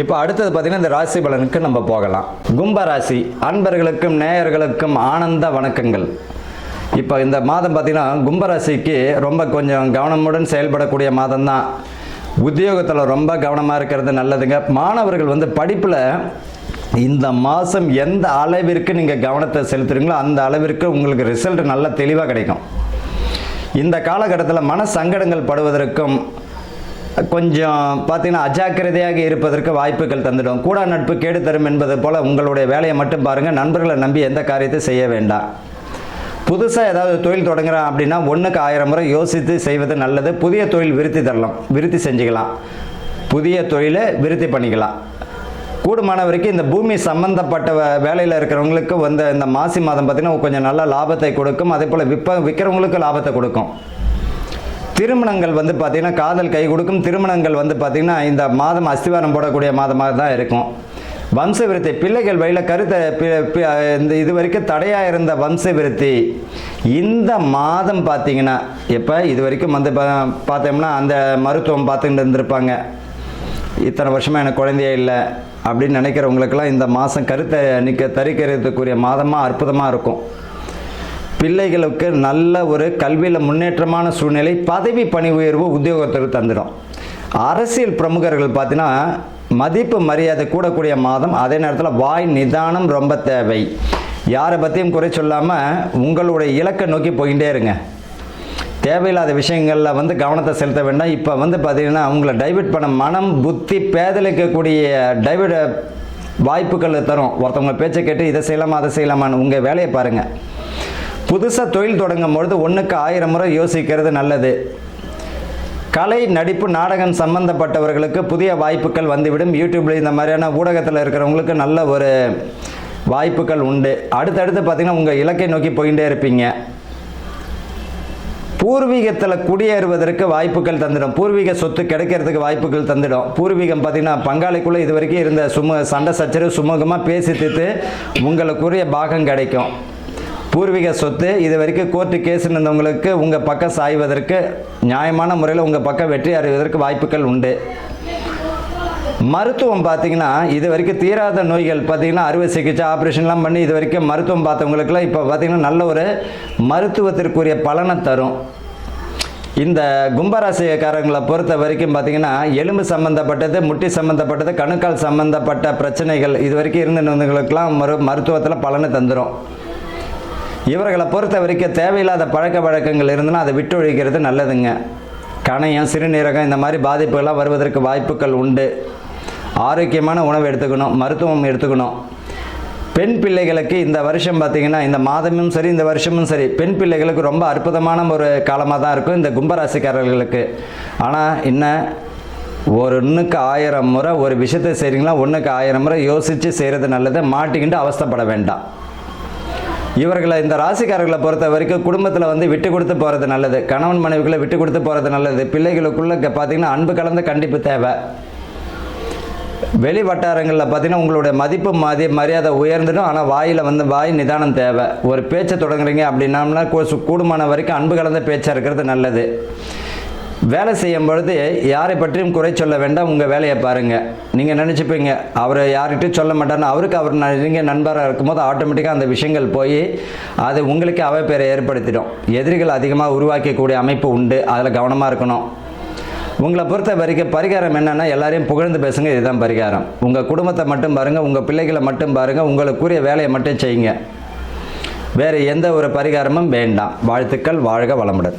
இப்போ அடுத்தது பார்த்தீங்கன்னா இந்த ராசி பலனுக்கு நம்ம போகலாம். கும்ப ராசி அன்பர்களுக்கும் நேயர்களுக்கும் ஆனந்த வணக்கங்கள். இப்போ இந்த மாதம் பார்த்தீங்கன்னா கும்பராசிக்கு ரொம்ப கொஞ்சம் கவனமுடன் செயல்படக்கூடிய மாதம் தான் உத்தியோகத்தில் ரொம்ப கவனமாக இருக்கிறது நல்லதுங்க. மாணவர்கள் வந்து படிப்பில் இந்த மாதம் எந்த அளவிற்கு நீங்கள் கவனத்தை செலுத்துறீங்களோ அந்த அளவிற்கு உங்களுக்கு ரிசல்ட் நல்ல தெளிவாக கிடைக்கும். இந்த காலகட்டத்தில் மன சங்கடங்கள் படுவதற்கும் கொஞ்சம் பார்த்தீங்கன்னா அஜாக்கிரதையாக இருப்பதற்கு வாய்ப்புகள் தந்துடும். கூட நட்பு கேடு தரும் என்பது போல உங்களுடைய வேலையை மட்டும் பாருங்கள் நண்பர்களை நம்பி எந்த காரியத்தை செய்ய வேண்டாம். புதுசாக ஏதாவது தொழில் தொடங்குறேன் அப்படின்னா ஒன்றுக்கு ஆயிரம் முறை யோசித்து செய்வது நல்லது. புதிய தொழில் விருத்தி தரலாம். விருத்தி செஞ்சுக்கலாம். புதிய தொழிலை விருத்தி பண்ணிக்கலாம். கூடுமான வரைக்கும் இந்த பூமி சம்பந்தப்பட்ட வேலையில் இருக்கிறவங்களுக்கு வந்து இந்த மாசி மாதம் பார்த்திங்கன்னா கொஞ்சம் நல்ல லாபத்தை கொடுக்கும். அதே போல் விற்ப விற்கிறவங்களுக்கு லாபத்தை கொடுக்கும். திருமணங்கள் வந்து பார்த்திங்கன்னா காதல் கை கொடுக்கும் திருமணங்கள் வந்து பார்த்திங்கன்னா இந்த மாதம் அஸ்திவாரம் போடக்கூடிய மாதமாக தான் இருக்கும். வம்ச விருத்தி பிள்ளைகள் வழியில் கருத்தை பி- இந்த இது வரைக்கும் தடையாக இருந்த வம்ச விருத்தி இந்த மாதம் பார்த்தீங்கன்னா இப்போ இது வரைக்கும் வந்து பா- பார்த்தோம்னா அந்த மருத்துவம் பார்த்துக்கிட்டு இருந்திருப்பாங்க. இத்தனை வருஷமாக எனக்கு குழந்தையே இல்லை அப்படின்னு நினைக்கிறவங்களுக்கெல்லாம் இந்த மாதம் கருத்தை நிற்க தரிக்கிறதுக்குரிய மாதமாக அற்புதமாக இருக்கும். பிள்ளைகளுக்கு நல்ல ஒரு கல்வியில் முன்னேற்றமான சூழ்நிலை பதவி பணி உயர்வு உத்தியோகத்திற்கு தந்துடும். அரசியல் பிரமுகர்கள் பார்த்தீங்கன்னா மதிப்பு மரியாதை கூடக்கூடிய மாதம் அதே நேரத்தில் வாய் நிதானம் ரொம்ப தேவை. யாரை பற்றியும் குறை சொல்லாமல் உங்களுடைய இலக்கை நோக்கி போயிட்டே இருங்க. தேவையில்லாத விஷயங்களில் வந்து கவனத்தை செலுத்த வேண்டாம். இப்போ வந்து பார்த்தீங்கன்னா அவங்கள டைவர்ட் பண்ண மனம் புத்தி பேதலிக்கக்கூடிய டைவர்ட் வாய்ப்புகள் தரும். ஒருத்தவங்க பேச்சை கேட்டு இதை செய்யலாமா அதை செய்யலாமான்னு உங்கள் வேலையை பாருங்கள் புதுசாக தொழில் தொடங்கும் பொழுது ஒன்றுக்கு ஆயிரம் முறை யோசிக்கிறது நல்லது. கலை நடிப்பு நாடகம் சம்பந்தப்பட்டவர்களுக்கு புதிய வாய்ப்புகள் வந்துவிடும். யூடியூப்ல இந்த மாதிரியான ஊடகத்தில் இருக்கிறவங்களுக்கு நல்ல ஒரு வாய்ப்புகள் உண்டு. அடுத்தடுத்து பார்த்தீங்கன்னா உங்கள் இலக்கை நோக்கி போயிட்டே இருப்பீங்க. பூர்வீகத்தில் குடியேறுவதற்கு வாய்ப்புகள் தந்துடும். பூர்வீக சொத்து கிடைக்கிறதுக்கு வாய்ப்புகள் தந்துடும். பூர்வீகம் பார்த்தீங்கன்னா பங்காளிக்குள்ளே இது வரைக்கும் இருந்த சும சண்டை சச்சரவு சுமூகமாக பேசி தீர்த்து உங்களுக்குரிய பாகம் கிடைக்கும். பூர்வீக சொத்து இது வரைக்கும் கோர்ட்டு கேஸ் இருந்தவங்களுக்கு உங்கள் பக்கம் சாய்வதற்கு நியாயமான முறையில் உங்கள் பக்கம் வெற்றி அடைவதற்கு வாய்ப்புகள் உண்டு. மருத்துவம் பார்த்தீங்கன்னா இது வரைக்கும் தீராத நோய்கள் பார்த்தீங்கன்னா அறுவை சிகிச்சை ஆப்ரேஷன்லாம் பண்ணி இது வரைக்கும் மருத்துவம் பார்த்தவங்களுக்குலாம் இப்போ பார்த்தீங்கன்னா நல்ல ஒரு மருத்துவத்திற்குரிய பலனை தரும். இந்த கும்பராசிக்காரங்களை பொறுத்த வரைக்கும் பார்த்தீங்கன்னா எலும்பு சம்மந்தப்பட்டது முட்டி சம்மந்தப்பட்டது கணுக்கால் சம்மந்தப்பட்ட பிரச்சனைகள் இது வரைக்கும் இருந்தவங்களுக்கெல்லாம் மரு மருத்துவத்தில் பலனை தந்துடும் இவர்களை பொறுத்த வரைக்கும் தேவையில்லாத பழக்க வழக்கங்கள் இருந்ததுன்னா அதை விட்டு ஒழிக்கிறது நல்லதுங்க. கணையம் சிறுநீரகம் இந்த மாதிரி பாதிப்புகள்லாம் வருவதற்கு வாய்ப்புகள் உண்டு. ஆரோக்கியமான உணவு எடுத்துக்கணும் மருத்துவம் எடுத்துக்கணும். பெண் பிள்ளைகளுக்கு இந்த வருஷம் பார்த்திங்கன்னா இந்த மாதமும் சரி இந்த வருஷமும் சரி பெண் பிள்ளைகளுக்கு ரொம்ப அற்புதமான ஒரு காலமாக தான் இருக்கும் இந்த கும்பராசிக்காரர்களுக்கு. ஆனால் என்ன? ஒரு ஒன்றுக்கு ஆயிரம் முறை ஒரு விஷயத்தை செய்கிறீங்களா ஒன்றுக்கு ஆயிரம் முறை யோசித்து செய்கிறது நல்லது மாட்டிக்கிட்டு அவஸ்தைப்பட வேண்டாம். இவர்களை இந்த ராசிக்காரர்களை பொறுத்த வரைக்கும் குடும்பத்தில் வந்து விட்டு கொடுத்து போகிறது நல்லது. கணவன் மனைவிக்குள்ளே விட்டு கொடுத்து போகிறது நல்லது. பிள்ளைகளுக்குள்ள பார்த்தீங்கன்னா அன்பு கலந்த கண்டிப்பு தேவை. வெளி வட்டாரங்களில் பார்த்தீங்கன்னா உங்களுடைய மதிப்பு மதி மரியாதை உயர்ந்துடும். ஆனால் வாயில் வந்து வாய் நிதானம் தேவை. ஒரு பேச்சை தொடங்குறீங்க அப்படின்னம்னா கூடுமான வரைக்கும் அன்பு கலந்த பேச்சாக இருக்கிறது நல்லது. வேலை செய்யும் பொழுது யாரை பற்றியும் குறை சொல்ல வேண்டாம். உங்கள் வேலையை பாருங்கள் நீங்கள் நினச்சிப்பீங்க அவர் யார்கிட்டையும் சொல்ல மாட்டார்னு. அவருக்கு அவர் நீங்கள் நண்பராக இருக்கும்போது ஆட்டோமேட்டிக்காக அந்த விஷயங்கள் போய் அது உங்களுக்கு அவப்பேரை ஏற்படுத்திடும். எதிரிகள் அதிகமாக உருவாக்கக்கூடிய அமைப்பு உண்டு. அதில் கவனமாக இருக்கணும். உங்களை பொறுத்த வரைக்கும் பரிகாரம் என்னென்னா எல்லாரையும் புகழ்ந்து பேசுங்க. இதுதான் பரிகாரம். உங்கள் குடும்பத்தை மட்டும் பாருங்கள் உங்கள் பிள்ளைகளை மட்டும் பாருங்கள் உங்களுக்குரிய வேலையை மட்டும் செய்யுங்க. வேறு எந்த ஒரு பரிகாரமும் வேண்டாம். வாழ்த்துக்கள். வாழ்க வளமுடன்.